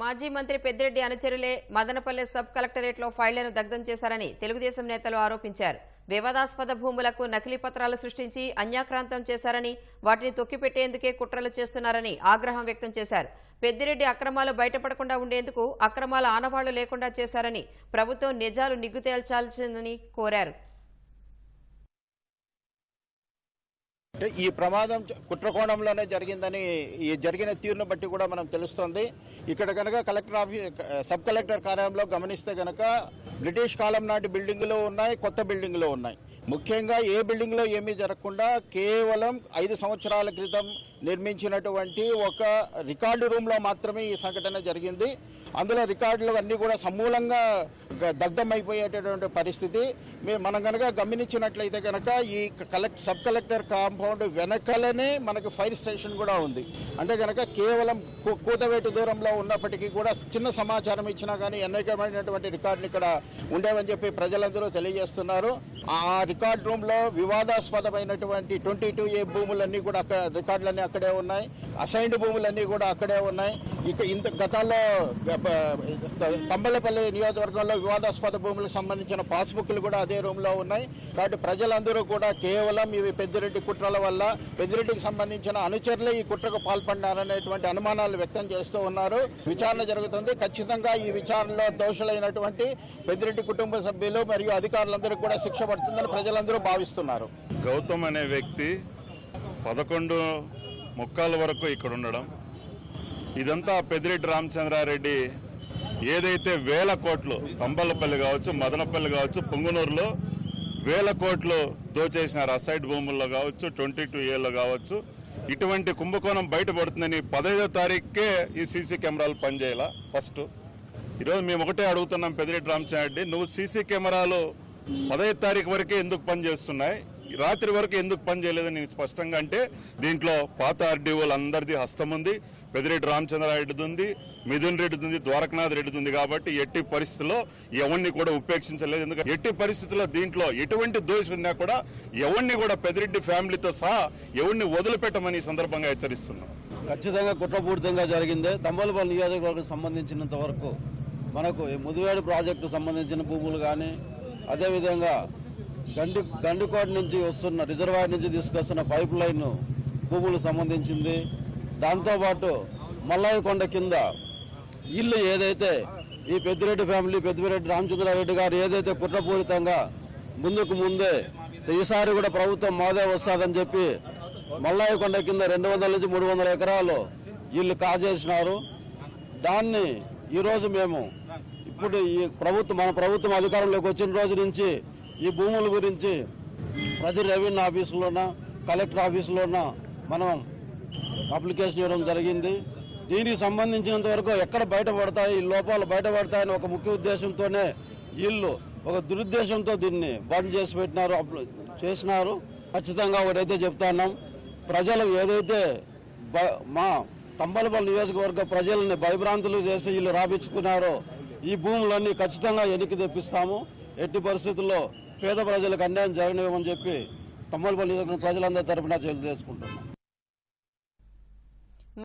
మాజీ మంత్రి పెద్దిరెడ్డి అనుచరులే మదనపల్లె సబ్ కలెక్టరేట్లో ఫైళ్ళను దగ్ధం చేశారని తెలుగుదేశం నేతలు ఆరోపించారు. వివాదాస్పద భూములకు నకిలీ పత్రాలు సృష్టించి అన్యాక్రాంతం చేశారని వాటిని తొక్కిపెట్టేందుకే కుట్రలు చేస్తున్నారని ఆగ్రహం వ్యక్తం చేశారు. పెద్దిరెడ్డి అక్రమాలు బయటపడకుండా ఉండేందుకు అక్రమాల ఆనవాళ్ళు లేకుండా చేశారని ప్రభుత్వం నిజాలు నిగ్గుతేల్చాల్సిందని కోరారు. ఈ ప్రమాదం కుట్రకోణంలోనే జరిగిందని ఈ జరిగిన తీరును బట్టి కూడా మనం తెలుస్తుంది. ఇక్కడ కనుక కలెక్టర్ ఆఫీస్ సబ్ కలెక్టర్ కార్యాలయంలో గమనిస్తే కనుక బ్రిటిష్ కాలం నాటి బిల్డింగులు ఉన్నాయి కొత్త బిల్డింగులు ఉన్నాయి. ముఖ్యంగా ఏ బిల్డింగ్లో ఏమీ జరగకుండా కేవలం ఐదు సంవత్సరాల క్రితం నిర్మించినటువంటి ఒక రికార్డు రూమ్లో మాత్రమే ఈ సంఘటన జరిగింది. అందులో రికార్డులు అన్నీ కూడా సమూలంగా దగ్ధమైపోయేటటువంటి పరిస్థితి. మేము మనం కనుక గమనించినట్లయితే కనుక ఈ కలెక్ట్ సబ్ కలెక్టర్ కాంపౌండ్ వెనకలనే మనకి ఫైర్ స్టేషన్ కూడా ఉంది. అంటే కనుక కేవలం కూతవేటు దూరంలో ఉన్నప్పటికీ కూడా చిన్న సమాచారం ఇచ్చినా కానీ అనేకమైనటువంటి రికార్డులు ఇక్కడ ఉండేవని చెప్పి ప్రజలందరూ తెలియజేస్తున్నారు. ఆ రికార్డ్ రూమ్లో వివాదాస్పదమైనటువంటి ట్వంటీ టూ ఏ భూములన్నీ కూడా అక్కడ రికార్డులన్నీ అక్కడే ఉన్నాయి. అసైన్డ్ భూములన్నీ కూడా అక్కడే ఉన్నాయి. ఇక ఇంత గతంలో తంబలపల్లి నియోజకవర్గంలో వివాదాస్పద భూములకు సంబంధించిన పాస్బుక్లు కూడా అదే రూమ్లో ఉన్నాయి. కాబట్టి ప్రజలందరూ కూడా కేవలం ఇవి పెద్దిరెడ్డి కుట్రల వల్ల పెద్దిరెడ్డికి సంబంధించిన అనుచరులే ఈ కుట్రకు పాల్పడినారనేటువంటి అనుమానాలు వ్యక్తం చేస్తూ ఉన్నారు. విచారణ జరుగుతుంది. ఖచ్చితంగా ఈ విచారణలో దోషులైనటువంటి పెద్దిరెడ్డి కుటుంబ సభ్యులు మరియు అధికారులందరూ కూడా శిక్ష పడుతుందని ప్రజలందరూ భావిస్తున్నారు. గౌతమ్ అనే వ్యక్తి పదకొండు ముక్కాల వరకు ఇక్కడ ఉండడం ఇదంతా పెద్దిరెడ్డి రామచంద్రారెడ్డి ఏదైతే వేల కోట్లు తంబలపల్లి కావచ్చు మదనపల్లి కావచ్చు పొంగునూరులో వేల కోట్లు దోచేసినారు. అసైడ్ భూముల్లో కావచ్చు ట్వంటీ టూ ఏలో కావచ్చు. ఇటువంటి కుంభకోణం బయటపడుతుందని పదహైదో తారీఖుకే ఈ సీసీ కెమెరాలు పనిచేయాల ఫస్ట్. ఈరోజు మేము ఒకటే అడుగుతున్నాం పెద్దిరెడ్డి రామచంద్రారెడ్డి నువ్వు సీసీ కెమెరాలు పదహైదు తారీఖు వరకే ఎందుకు పనిచేస్తున్నాయి రాత్రి వరకు ఎందుకు పని చేయలేదని నేను స్పష్టంగా అంటే దీంట్లో పాత ఆర్డీఓలు అందరిది హస్తం ఉంది పెద్దిరెడ్డి రామచంద్రారెడ్డిది ఉంది మిథున్ రెడ్డిది ఉంది ద్వారకనాథ్ రెడ్డిది ఉంది కాబట్టి ఎట్టి పరిస్థితుల్లో ఎవరిని కూడా ఉపేక్షించలేదు. ఎందుకంటే ఎట్టి పరిస్థితుల్లో దీంట్లో ఎటువంటి దోషి ఉన్నా కూడా ఎవరిని కూడా పెద్దిరెడ్డి ఫ్యామిలీతో సహా ఎవరిని వదిలిపెట్టమని ఈ సందర్భంగా హెచ్చరిస్తున్నాం. ఖచ్చితంగా కుట్రపూరితంగా జరిగింది. తంబలపల్లి నియోజకవర్గం సంబంధించినంత వరకు మనకు ముదివేడు ప్రాజెక్టు సంబంధించిన భూములు కానీ అదేవిధంగా గండి గండికోట నుంచి వస్తున్న రిజర్వాయర్ నుంచి తీసుకొస్తున్న పైప్ లైన్ భూములు సంబంధించింది. దాంతోపాటు మల్లాయకొండ కింద ఇల్లు ఏదైతే ఈ పెద్దిరెడ్డి ఫ్యామిలీ పెద్దిరెడ్డి రామచంద్రారెడ్డి గారు ఏదైతే కుట్రపూరితంగా ముందుకు ముందే ఈసారి కూడా ప్రభుత్వం మాదే వస్తుందని చెప్పి మల్లాయకొండ కింద రెండు వందల నుంచి మూడు వందల ఎకరాలు వీళ్ళు కాజేసినారు. దాన్ని ఈరోజు మేము ఇప్పుడు ఈ ప్రభుత్వం మన ప్రభుత్వం అధికారంలోకి వచ్చిన రోజు నుంచి ఈ భూముల గురించి ప్రతి రెవెన్యూ ఆఫీసులోన కలెక్టర్ ఆఫీసులోన మనం అప్లికేషన్ ఇవ్వడం జరిగింది. దీనికి సంబంధించినంత వరకు ఎక్కడ బయటపడతాయి ఈ లోపాలు బయటపడతాయని ఒక ముఖ్య ఉద్దేశంతోనే వీళ్ళు ఒక దురుద్దేశంతో దీన్ని బంద్ చేసి పెట్టినారు అప్ల- చేసినారు. ఖచ్చితంగా ఒకటైతే చెప్తున్నాం ప్రజలు ఏదైతే మా తంబలపల్లి నియోజకవర్గ ప్రజల్ని భయభ్రాంతులు చేసి వీళ్ళు రాపించుకున్నారో ఈ భూములన్నీ ఖచ్చితంగా వెనక్కి తెప్పిస్తాము. ఎట్టి పరిస్థితుల్లో పేద ప్రజలకు అన్యాయం జరగనివ్వమని చెప్పి తమ్మలపల్లి ప్రజలందరి ప్రజలందరి తరపున తెలియజేసుకుంటున్నాం.